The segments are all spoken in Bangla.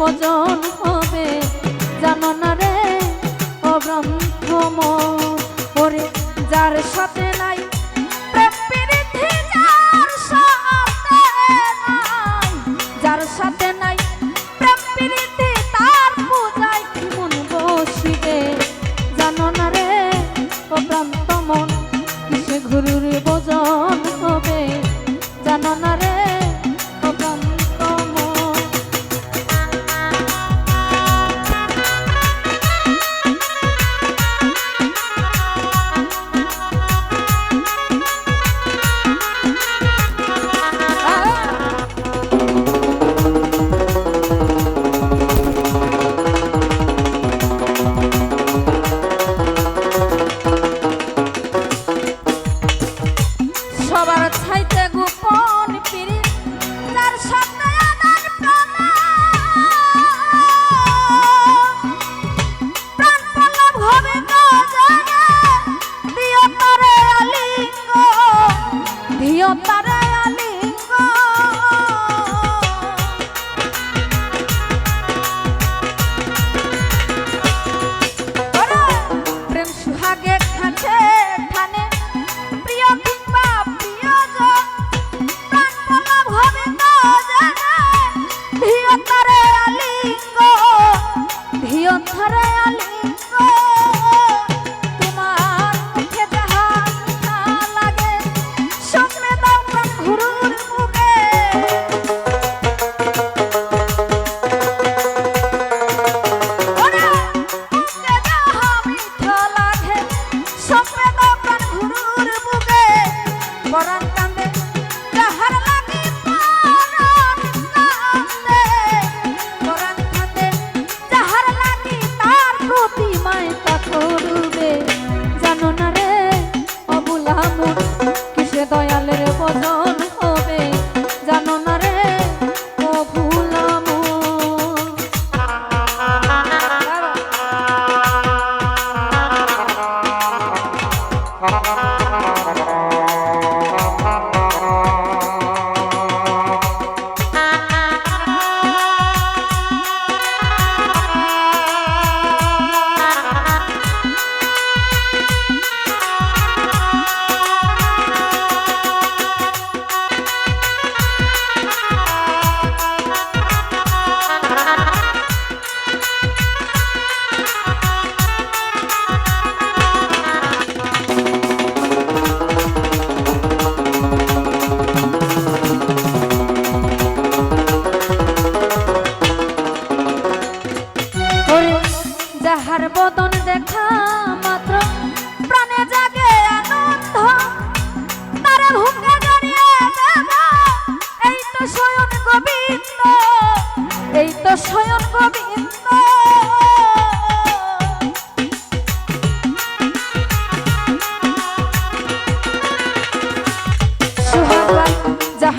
ভজন হবে। জানো না রে অব্রহ্ম ওরে যার সাথে সবার ছাইতে গোপন পিড়ি তার সব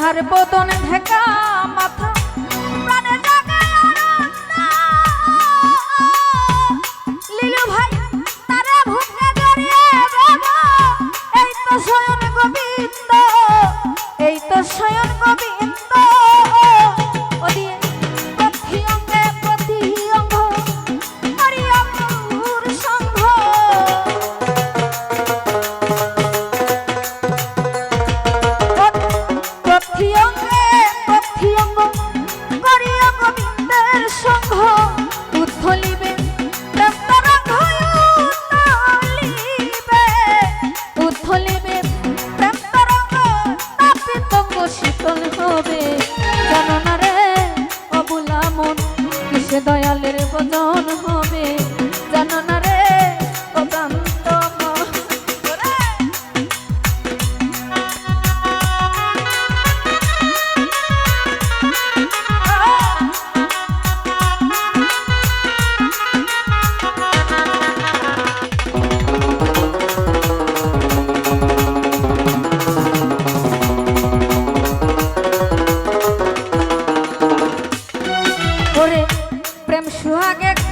মাথার বদন ঢেকা মাথা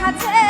i'm take.